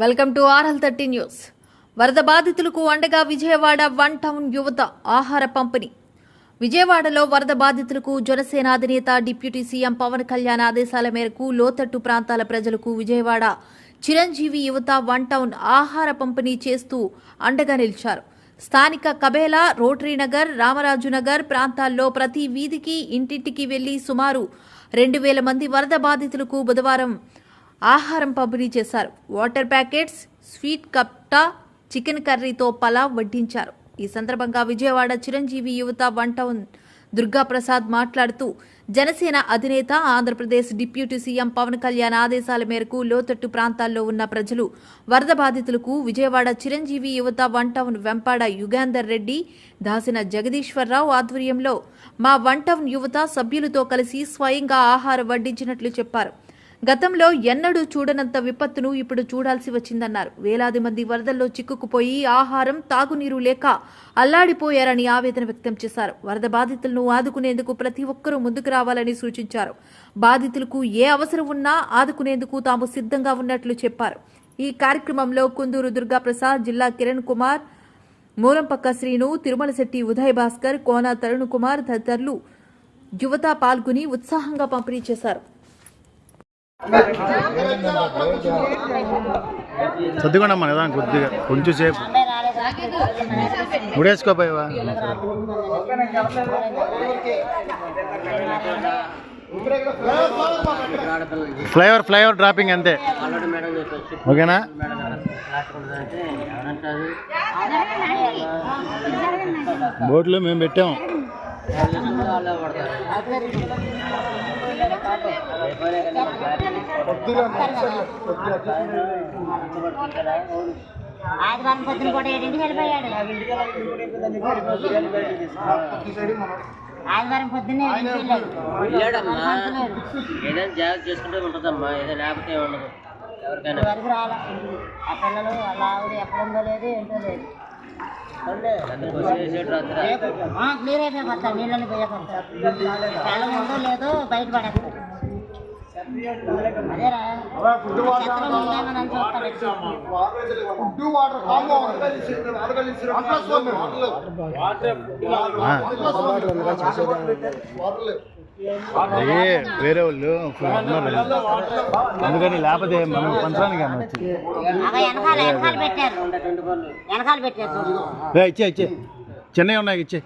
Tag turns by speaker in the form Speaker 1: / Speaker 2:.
Speaker 1: Welcome to RL thirty news. వరద బాధితులకు అండగా విజయవాడ వన్ టౌన్ యువత ఆహార పంపిణీ. విజయవాడలో వరద బాధితులకు జనసేన అధినేత డిప్యూటీ సీఎం పవన్ కళ్యాణ్ ఆదేశాల మేరకు లోతట్టు ప్రాంతాల ప్రజలకు విజయవాడ చిరంజీవి యువత వన్ టౌన్ ఆహార పంపిణీ చేస్తూ అండగా నిలిచారు. స్థానిక కబేలా రోటరీ నగర్ ప్రాంతాల్లో ప్రతి వీధికి ఇంటింటికి వెళ్ళి సుమారు రెండు వేల మంది వరద బాధితులకు బుధవారం ఆహారం పంపిణీ చేశారు. వాటర్ ప్యాకెట్స్ స్వీట్ కప్టా చికెన్ కర్రీతో పలావ్ వడ్డించారు. ఈ సందర్భంగా విజయవాడ చిరంజీవి యువత వన్ టౌన్ దుర్గాప్రసాద్ మాట్లాడుతూ జనసేన అధినేత ఆంధ్రప్రదేశ్ డిప్యూటీ సీఎం పవన్ కళ్యాణ్ ఆదేశాల మేరకు లోతట్టు ప్రాంతాల్లో ఉన్న ప్రజలు వరద బాధితులకు విజయవాడ చిరంజీవి యువత వన్ టౌన్ వెంపాడ యుగాంధర్ రెడ్డి దాసిన జగదీశ్వరరావు ఆధ్వర్యంలో మా వన్ టౌన్ యువత సభ్యులతో కలిసి స్వయంగా ఆహారం వడ్డించినట్లు చెప్పారు. గతంలో ఎన్నడూ చూడనంత విపత్తును ఇప్పుడు చూడాల్సి వచ్చిందన్నారు. వేలాది మంది వరదల్లో చిక్కుకుపోయి ఆహారం తాగునీరు లేక అల్లాడిపోయారని ఆవేదన వ్యక్తం చేశారు. వరద బాధితులను ఆదుకునేందుకు ప్రతి ఒక్కరూ ముందుకు రావాలని సూచించారు. బాధితులకు ఏ అవసరం ఉన్నా ఆదుకునేందుకు తాము సిద్ధంగా ఉన్నట్లు చెప్పారు. ఈ కార్యక్రమంలో కుందూరు దుర్గాప్రసాద్ జిల్లా కిరణ్ కుమార్ మూలంపక్క శ్రీను తిరుమల శెట్టి ఉదయ్ భాస్కర్ కోన తరుణ్ కుమార్ తదితరులు యువత పాల్గొని ఉత్సాహంగా పంపిణీ చేశారు.
Speaker 2: సర్దుకోండమ్మా నిదానం కొద్దిగా కొంచెం సేపు. ముడేసుకోపోయావా? ఫ్లైఓవర్ ఫ్లైఓవర్ డ్రాపింగ్ అంతే. ఓకేనా? బోట్లు మేము పెట్టాం.
Speaker 3: ఆదివారం పొద్దున ఏడింటికి వెళ్ళిపోయాడు. ఆదివారం పొద్దున్నే
Speaker 4: వెళ్ళాడమ్మా. ఏదైనా జాగ్రత్త చేసుకుంటే ఉంటుందమ్మా. ఏదో లేకపోతే ఉండదు. ఎవరికైనా.
Speaker 3: వరకు రాలా? ఆ పిల్లలు వాళ్ళ ఆవిడ ఎక్కడుందో లేదు ఏంటో లేదు. క్లియర్ అయిపోయి నీళ్ళని ఉందో లేదో బయట
Speaker 2: ఏ వేరే వాళ్ళు అందుకని లేకపోతే మనం పంచడానికి కానీ వచ్చి. ఇచ్చే ఇచ్చే. చెన్నై ఉన్నాయి ఇచ్చే.